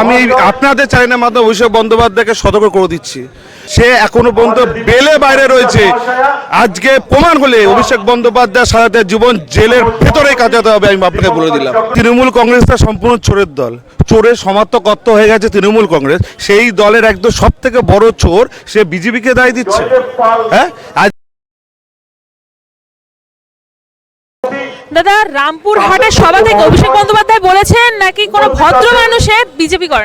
আমি আপনাদের চ্যানেলের মাধ্যমে অভিষেক বন্দ্যোপাধ্যায়কে সতর্ক করে দিচ্ছি। সে এখনও পর্যন্ত বেলে বাইরে রয়েছে। আজকে প্রমাণ হলে অভিষেক বন্দ্যোপাধ্যায় সারাটা জীবন জেলের ভেতরে কাটাতে হবে আমি আপনাকে বলে দিলাম। তৃণমূল কংগ্রেসটা সম্পূর্ণ চোরের দল। চোরের সমাপ্তকর্ত হয়ে গেছে তৃণমূল কংগ্রেস। সেই দলের একদম সব থেকে বড় চোর সে বিজেপিকে দায় দিচ্ছে। হ্যাঁ? দাদা, রামপুর হাটের সভা থেকে অভিষেক বন্দ্যোপাধ্যায় বলেছেন নাকি কোনো ভদ্র মানুষে বিজেপি করে?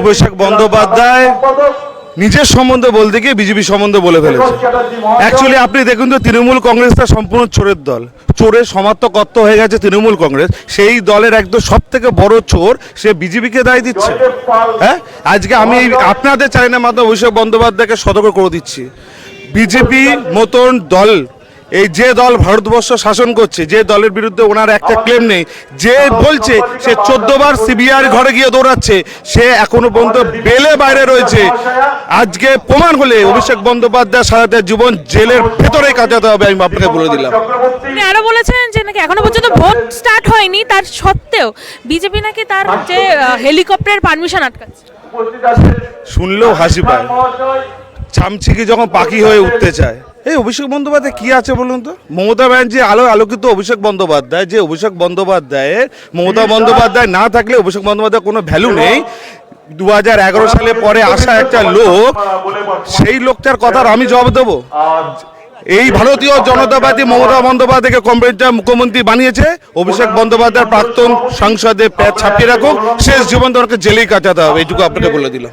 অভিষেক বন্দ্যোপাধ্যায় নিজের সম্বন্ধে বলতে গিয়ে বিজেপি সম্বন্ধে বলে ফেলেছে। অ্যাকচুয়ালি আপনি দেখুন তো, তৃণমূল কংগ্রেসটা সম্পূর্ণ চোরের দল। চোরের সমাপ্তকর্ত হয়ে গেছে তৃণমূল কংগ্রেস। সেই দলের একদম সব থেকে বড় চোর সে বিজেপিকে দায় দিচ্ছে। হ্যাঁ? আজকে আমি আপনাদের চ্যানেলের মাধ্যমে অভিষেক বন্দ্যোপাধ্যায়কে সতর্ক করে দিচ্ছি। বিজেপি মতন দল এই যে দল ভারতবর্ষ শাসন করছে যে দলের বিরুদ্ধে ওনার একটা ক্লেম নেই যে বলছে সে চোদ্দ বার সিবিআর ঘরে গিয়ে দৌড়াচ্ছে সে এখনও পর্যন্ত বেলে বাইরে রয়েছে। আজকে প্রমাণ হলে অভিষেক বন্দ্যোপাধ্যায় সারাটা জীবন জেলের ভেতরে কাটাতে হবে আমি আপনাকে বলে দিলাম। আরও বলেছেন যে নাকি এখনও পর্যন্ত ভোট স্টার্ট হয়নি তার সত্ত্বেও বিজেপি নাকি তার যে হেলিকপ্টারের পারমিশন আটকাচ্ছে। শুনলেও হাসি পায়। চামচিকি যখন পাখি হয়ে উঠতে চায়। এই অভিষেক বন্দ্যোপাধ্যায় কি আছে বলুন তো? মমতা ব্যানার্জি আলো আলোকিত অভিষেক বন্দ্যোপাধ্যায় যে অভিষেক বন্দ্যোপাধ্যায়ের মমতা বন্দ্যোপাধ্যায় না থাকলে অভিষেক বন্দ্যোপাধ্যায় কোনো ভ্যালু নেই। দু হাজার এগারো সালে পরে আসা একটা লোক সেই লোকটার কথার আমি জবাব দেবো। এই ভারতীয় জনতাবাদী মমতা বন্দ্যোপাধ্যায়কে কম্পিউটার মুখ্যমন্ত্রী বানিয়েছে। অভিষেক বন্দ্যোপাধ্যায় প্রাক্তন সংসদে প্যাচ ছাপিয়ে রাখুক। শেষ জীবন তোমাকে জেলেই কাটাতে হবে এইটুকু আপনাকে বলে দিলাম।